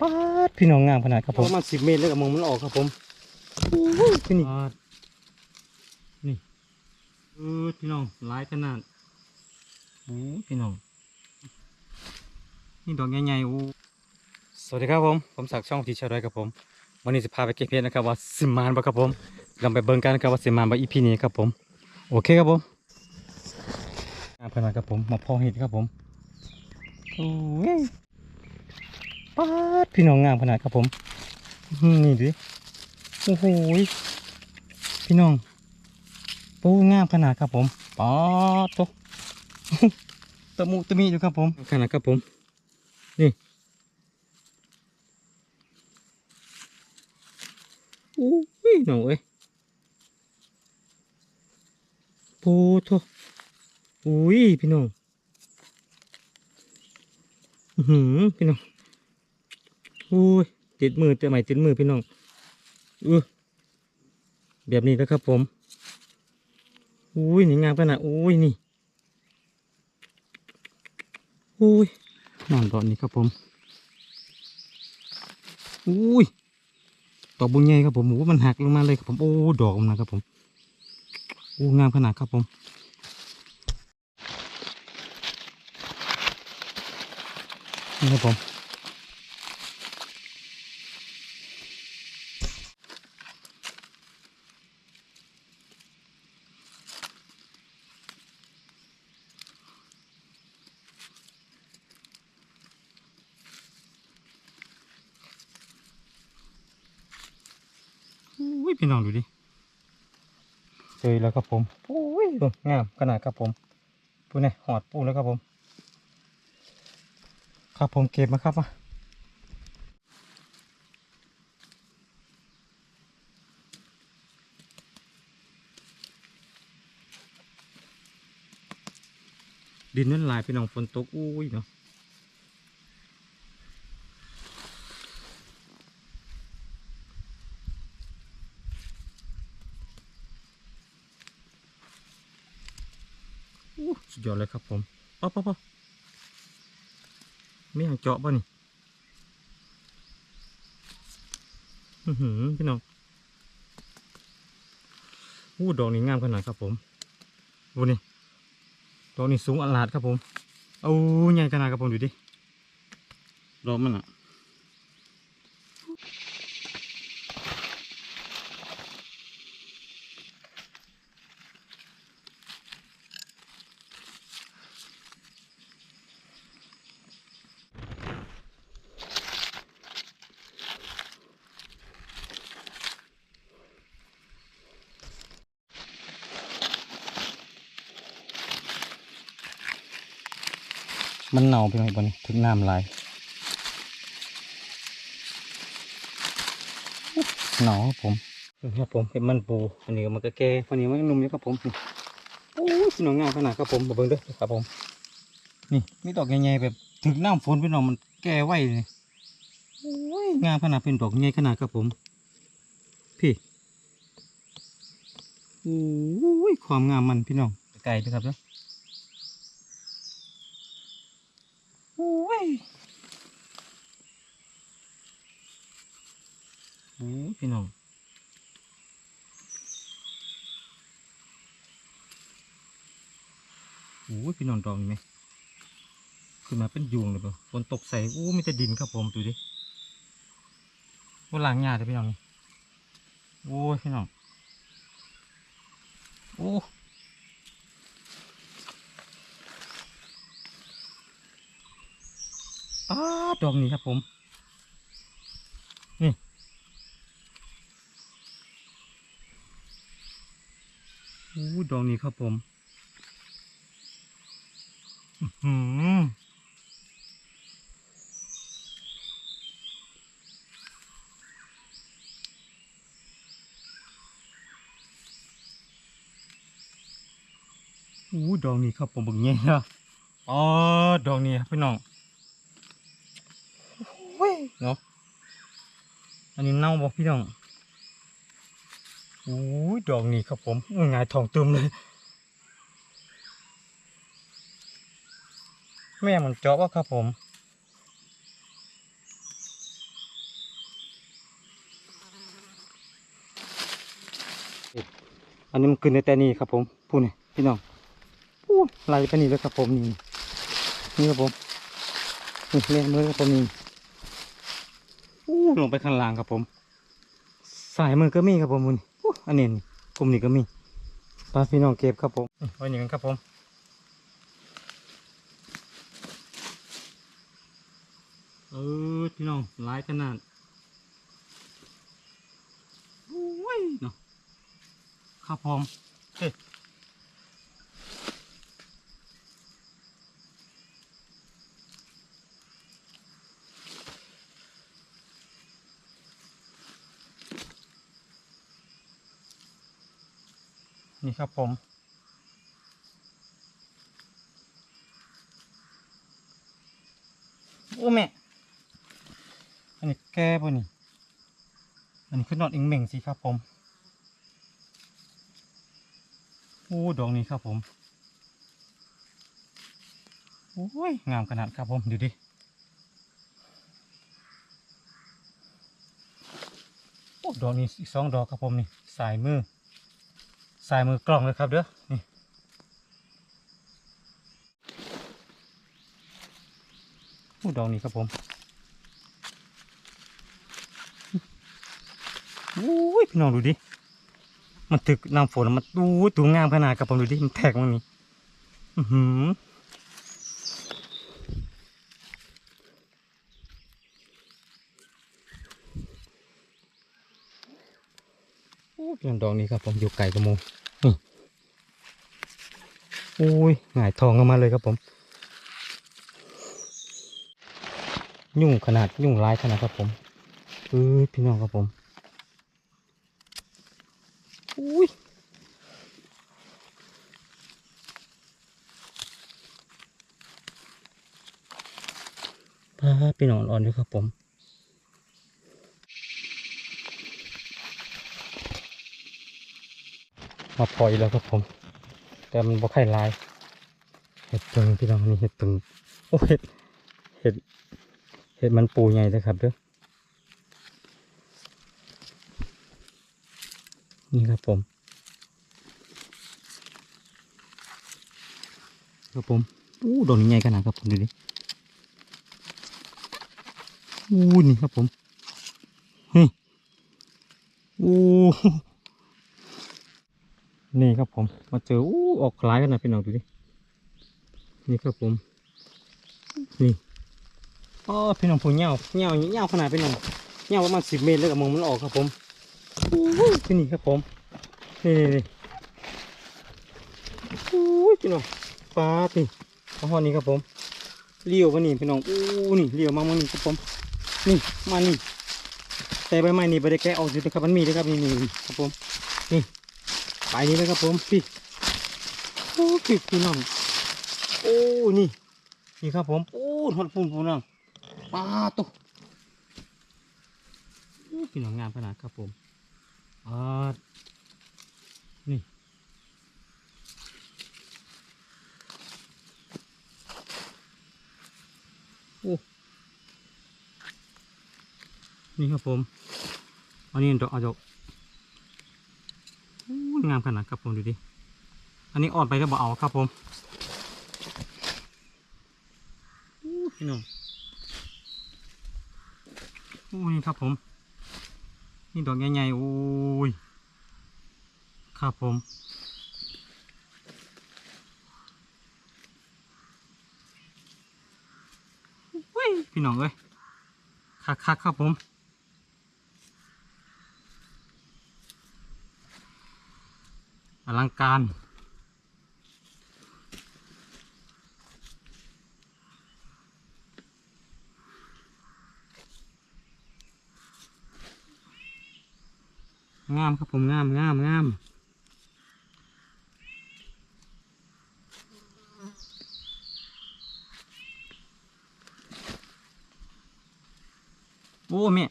ป๊าดพี่น้องงามขนาดครับปผมระมาณสิบเมตรแล้วก็มองมันออกครับผมพี่นี่ปาดนี่เออพี่น้องหลายขนาดโอ้พี่น้อง นี่ดอกใหญ่ๆโอ้สวัสดีครับผม ผมศักดิ์ช่องทีชาดอยครับผม วันนี้จะพาไปเก็บเพชรนะครับว่าสิมานบ่ครับผมลองไปเบิ่งกันนะครับว่าสิมานบ่อีพีนี้ครับผม โอเคครับผมงามขนาดครับผมมาพอเห็ดครับผมโอ้ย ป๊าดพี่น้องงามขนาดครับผม นี่ดิโอ้โหพี่น้องโอ้งามขนาดครับผมป๊าดโตตะมุตะมีอยู่ครับผมขนาดครับผม นี่โอ้ยน้องเอ้ยโอ้โอุ้ยพี่น้อง อื้อหือพี่น้อง อ้ยติดมือเตะใหม่ติดมือพี่น้องเออแบบนี้นะครับผมอุ้ยนี่งามขนาดอุ้ยนี่อุ้ยนอนตอนนี้ครับผมอุ้ยดอกบุญใหญ่ครับผมโอ้มันหักลงมาเลยครับผมโอ้ดอกมันนะครับผมโอ้งามขนาดครับผมนี่ครับผม อุ้ ยพี่น้องดูดิเจอแล้วครับผมอุ้ยงามขนาดครับผมปูเนี่ยหอดปูแล้วครับผม ครับผมเก็บมาครับมาดินนั่นลายพี่น้องฝนตกอุ้ยเนาะ ยอดเลยครับผมป๊อปป๊อปป๊อปไม่อยากเจาะป่ะนี่หือพี่น้องอู้ดอกนี้งามขนาดครับผมดูนี่ดอกนี้สูงอลาดครับผมเอาใหญ่ขนาดครับผมดูดิดอกมันอะ มันเน่าไปหน่อยบนถึงน้ำลายหนาวครับผมนี่ครับผมเป็นมันปูอันนี้มันก็แก่อันนี้มันนุ่มอยู่ครับผมโอ้ยหนองงามขนาดครับผมมาเบิ่งด้อครับผม นี่มีดอกใหญ่ๆแบบถึงน้ำฝนพี่น้องมันแก่ไวเลยโอ้ยงามขนาดเป็นดอกใหญ่ขนาดครับผม พี่โอ้ยความงามมันพี่น้องไกลด้วยครับเนาะ โอ้ยโอ้ยพี่น้องโอ้ยพี่น้องดอกนี่ไหมขึ้นมาเป็นยวงเลยเปล่าฝนตกใส่โอ้มีแต่ดินครับผมดูดิว่าหล้างหญ้าได้พี่น้องนี่โอ้ยพี่น้องโอ้ อ้าดอกนี้ครับผม นี่โอ้ดอกนี้ครับผมอื้อหืออู้ดอกนี้ครับผมบึงเงี้ยนะอ๋อดอกนี้ครับพี่น้อง เนาะอันนี้เน่าบอกพี่น้องอู้ยดอกนี้ครับผมง่ายทองเติมเลย แม่มันเจาะวะครับผมอันนี้มันขึ้นในแต่นี่ครับผมพูดนี่พี่น้องพูดไหลไปนี่เลยครับผมนี่นี่ครับผมเลี้ยงมือครับผมนี่ อู้ลงไปข้างล่างครับผม สายมือก็มีครับผมมูนี่อันนี้นี่กลุ่มนี้ก็มีปลาพี่น้องเก็บครับผมอืมไว้อย่างนั้นครับผมเออพี่น้องหลายขนาดโอ้ยเนาะครับผมเฮ้ นี่ครับผมโอ้แม่อันนี้แก้ป่ะนี่อันนี้คือนอดอิงเหม่งสิครับผมโอ้ดอกนี้ครับผมโอ้ยงามขนาดครับผมดูดิโอ้ดอกนี้อีกสองดอกครับผมนี่สายมือายมือกล้องเลยครับเด้อนี่โอ้ดองนี้ครับผมอุ้ยพี่น้องดูดิ มันตึกน้ำฝนมันดูตูงามขนาดกับผมดูดิ มันแตกมันนี่อือหือ โอ้พี่องดอกนี้ครับผมอยู่ไก่กระมูนี่โอ้ยหงายทองออกมาเลยครับผม ยุ่งขนาดยุ่งร้ายขนาดครับผมเออพี่น้องครับผมอุ้ยพาพี่น้องอ่อนด้วยครับผม มาปล่อยแล้วครับผม แต่มันบ่ไข่ลาย เห็ดตึงพี่น้องนี่เห็ดตึงโอ้เห็ดเห็ดเห็ดมันปูใหญ่เลยครับเด้อนี่ครับผมครับผมอู้ดอกนี้ใหญ่ขนาดครับผมดูดิอู้นี่ครับผมเฮ้ยอู้ นี่ครับผม มาเจออู้ออกคล้ายกันนะพี่น้องดูดิ นี่ครับผม นี่อ๋อพี่น้องผู้เหงาเหงาเหงาขนาดพี่น้องเหงาประมาณสิบเมตรเลยกับมองมันออกครับผมโอ้ยที่นี่ครับผม นี่นี่นี่โอ้ยพี่น้องปลาติปลาหอนี่ครับผมเลี้ยวมานี่พี่น้องอู้นี่เลี้ยวมามานี่ครับผม นี่มานี่แต่ใบไม้นี่ใบได้แกะออกอยู่นะครับมันมีนะครับนี่นี่นี่ครับผมนี่ ไปนี่เลยครับผมพี่โอ้พี่พี่น้องโอ้นี่นี่ครับผมโอ้ทอดปุ่นปุ่นน้องปลาตัวพี่น้องงามขนาดครับผมอ่านี่โอ้นี่ครับผมอันนี้ดอกเอาดอกโอ้ งามขนาดครับผมดูดิ อันนี้อ่อนไปก็บอกเอาครับผมพี่น้องโอ้ยครับผม นี่ดอกใหญ่ๆโอ้ย ครับผมพี่น้องเอ้ยคักคักๆครับผม ลังการ งามครับผมงามงามงามโอ้แม่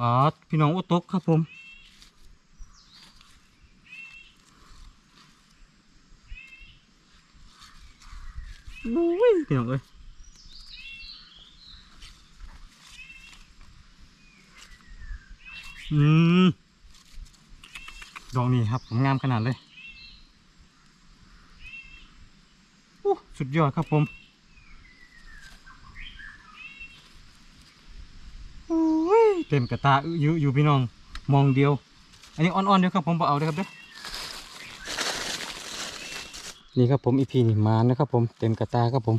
อ๋พี่น้องอุตกครับผมอุ้ยพี่น้องเอ้ยอืมดองนี้ครับผมงามขนาดเลยสุดยอดครับผม เต็มกระตาอยู่อยู่พี่น้องมองเดียว อันนี้อ่อนๆเดียวครับผมเอาเด้ครับเด้อนี่ครับผมอีพีนี่มานะครับผมเต็มกระตาครับผม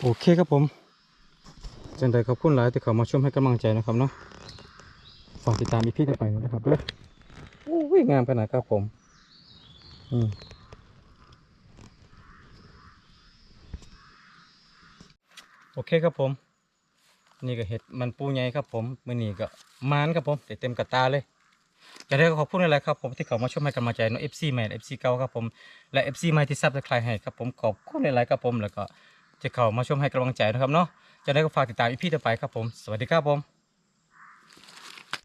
โอเคครับผมจันใดขอบคุณหลายที่เขามาชมให้กำลังใจนะครับเนาะฝากติดตามอีพีต่อไปนะครับเด้อโอ้ยงามขนาดครับผมอืมโอเคครับผม นี่ก็เห็ดมันปูใหญ่ครับผมมือนี้ก็มานครับผมเต็มกระตาเลยจะได้ขอบคุณอะไรครับผมที่เขามาช่วยให้กำลังใจน้องเอฟซีใหม่เอฟซีเก่าครับผมและเอฟซีใหม่ที่ซับสไครต์ให้ครับผมขอบคุณอะไรครับผมแล้วก็จะเขามาช่วยให้กำลังใจนะครับเนาะจะได้ก็ฝากติดตามอีพีต่อไปครับผม สวัสดีครับผม